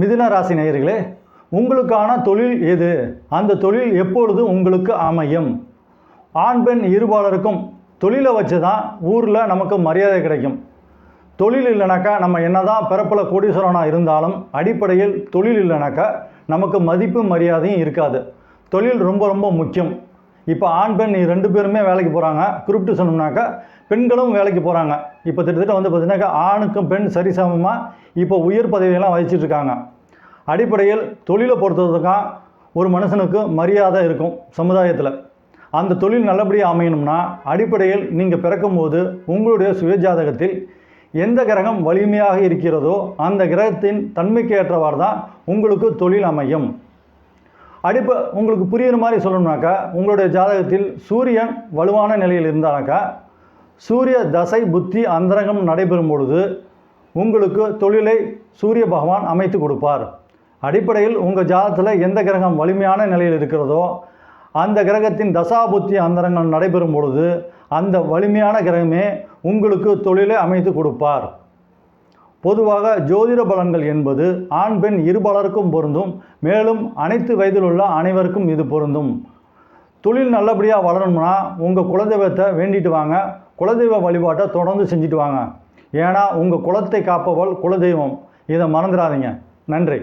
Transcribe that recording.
மிதுன ராசி நேயர்களே உங்களுக்கான தொழில் எது? அந்த தொழில் எப்பொழுது உங்களுக்கு அமையும்? ஆண் பெண் இருபாலருக்கும் தொழிலை வச்சு தான் ஊரில் நமக்கு மரியாதை கிடைக்கும். தொழில் இல்லைனாக்கா நம்ம என்ன தான் பிறப்பில் கோடீஸ்வரனாக இருந்தாலும் அடிப்படையில் தொழில் இல்லைனாக்கா நமக்கு மதிப்பு மரியாதையும் இருக்காது. தொழில் ரொம்ப ரொம்ப முக்கியம். இப்போ ஆண் பெண் ரெண்டு பேருமே வேலைக்கு போகிறாங்க குறிப்பிட்டு சொன்னோம்னாக்கா பெண்களும் வேலைக்கு போகிறாங்க இப்போ திட்டத்தட்ட வந்து பார்த்தீங்கன்னாக்கா ஆணுக்கும் பெண் சரிசமமாக இப்போ உயர் பதவியெல்லாம் வகிச்சிட்டு இருக்காங்க. அடிப்படையில் தொழிலை பொறுத்ததுக்காக ஒரு மனுஷனுக்கு மரியாதை இருக்கும் சமுதாயத்தில். அந்த தொழில் நல்லபடியாக அமையணும்னா அடிப்படையில் நீங்கள் பிறக்கும்போது உங்களுடைய சுயஜாதகத்தில் எந்த கிரகம் வலிமையாக இருக்கிறதோ அந்த கிரகத்தின் தன்மைக்கு ஏற்றவாறு தான் உங்களுக்கு தொழில் அமையும். அடிப்ப உங்களுக்கு புரியுற மாதிரி சொல்லணும்னாக்கா உங்களுடைய ஜாதகத்தில் சூரியன் வலுவான நிலையில் இருந்தானாக்கா சூரிய தசை புத்தி அந்தரங்கம் நடைபெறும் பொழுது உங்களுக்கு தொழிலை சூரிய பகவான் அமைத்து கொடுப்பார். அடிப்படையில் உங்கள் ஜாதகத்தில் எந்த கிரகம் வலிமையான நிலையில் இருக்கிறதோ அந்த கிரகத்தின் தசா புத்தி அந்தரங்கம் நடைபெறும் பொழுது அந்த வலிமையான கிரகமே உங்களுக்கு தொழிலை அமைத்து கொடுப்பார். பொதுவாக ஜோதிட பலன்கள் என்பது ஆண் பெண் இருபாலருக்கும் பொருந்தும். மேலும் அனைத்து வயதில் உள்ள அனைவருக்கும் இது பொருந்தும். தொழில் நல்லபடியாக வளரணும்னா உங்கள் குலதெய்வத்தை வேண்டிட்டு வாங்க. குலதெய்வ வழிபாட்டை தொடர்ந்து செஞ்சுட்டு வாங்க. ஏன்னா உங்கள் குலத்தை காப்பவள் குலதெய்வம். இதை மறந்துடாதீங்க. நன்றி.